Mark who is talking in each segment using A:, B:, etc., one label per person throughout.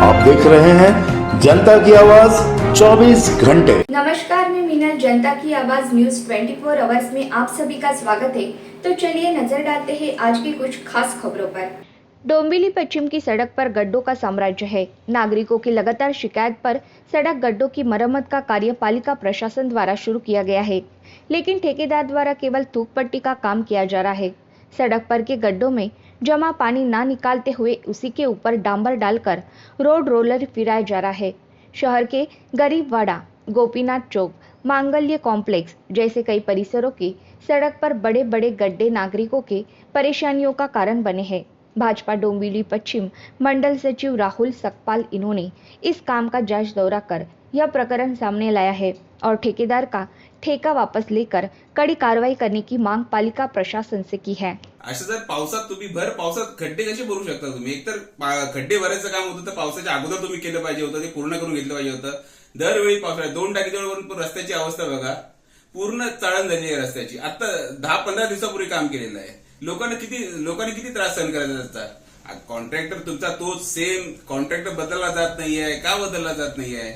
A: आप देख रहे हैं जनता की आवाज़ 24 घंटे।
B: नमस्कार, मैं मीनल जनता की आवाज़ न्यूज़ 24 आवर्स में आप सभी का स्वागत है। तो चलिए नज़र डालते हैं आज की कुछ खास खबरों पर। डोंबिवली पश्चिम की सड़क पर गड्ढों का साम्राज्य है। नागरिकों की लगातार शिकायत पर सड़क गड्ढों की मरम्मत का कार्य पालिका प्रशासन द्वारा शुरू किया गया है, लेकिन ठेकेदार द्वारा केवल थूक पट्टी का काम किया जा रहा है। सड़क पर के गड्ढों में जमा पानी ना निकालते हुए उसी के ऊपर डांबर डालकर रोड रोलर फिराया जा रहा है। शहर के गरीबवाड़ा गोपीनाथ चौक, मांगल्य कॉम्प्लेक्स जैसे कई परिसरों की सड़क पर बड़े बड़े गड्ढे नागरिकों के परेशानियों का कारण बने हैं। भाजपा डोंबिवली पश्चिम मंडल सचिव राहुल सकपाल इन्होंने इस काम का जांच दौरा कर यह प्रकरण सामने लाया है और ठेकेदार का ठेका वापस लेकर कड़ी कार्रवाई करने की मांग पालिका प्रशासन से की है।
C: असं जर पावसात तुम्ही भर पावसात खड्डे कसे भरू शकता तुम्ही? एकतर खड्डे भरायचं काम होतं तर पावसाच्या अगोदर तुम्ही केलं पाहिजे होतं ते पूर्ण करून घेतलं पाहिजे होतं. दरवेळी पावसाळ्यात दोन टाकीजवळ रस्त्याची अवस्था बघा. पूर्ण चाळण झाली आहे रस्त्याची. आता दहा पंधरा दिवसापूर्वी काम केलेलं आहे. लोकांना किती लोकांनी किती त्रास सहन करायचा असता कॉन्ट्रॅक्टर तुमचा तोच सेम कॉन्ट्रॅक्टर बदलला जात नाहीये का बदलला जात नाहीये?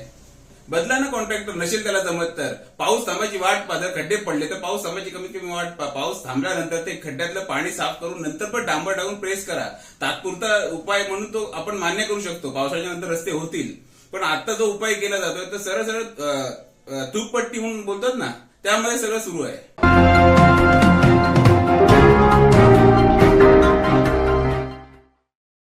C: बदला ना कॉन्ट्रॅक्टर नसेल त्याला जमत तर. पाऊस थांबायची वाट पा जर खड्डे पडले तर पाऊस थांबायची कमीत कमी वाट पाऊस थांबल्यानंतर ते खड्ड्यातलं पाणी साफ करून नंतर पण डांबर टाकून प्रेस करा. तात्पुरता उपाय म्हणून तो आपण मान्य करू शकतो. पावसाच्या नंतर रस्ते होतील. पण आता जो उपाय केला जातोय तर सरळ सरळ तूपपट्टी म्हणून बोलतात ना त्यामध्ये सगळं सुरू आहे.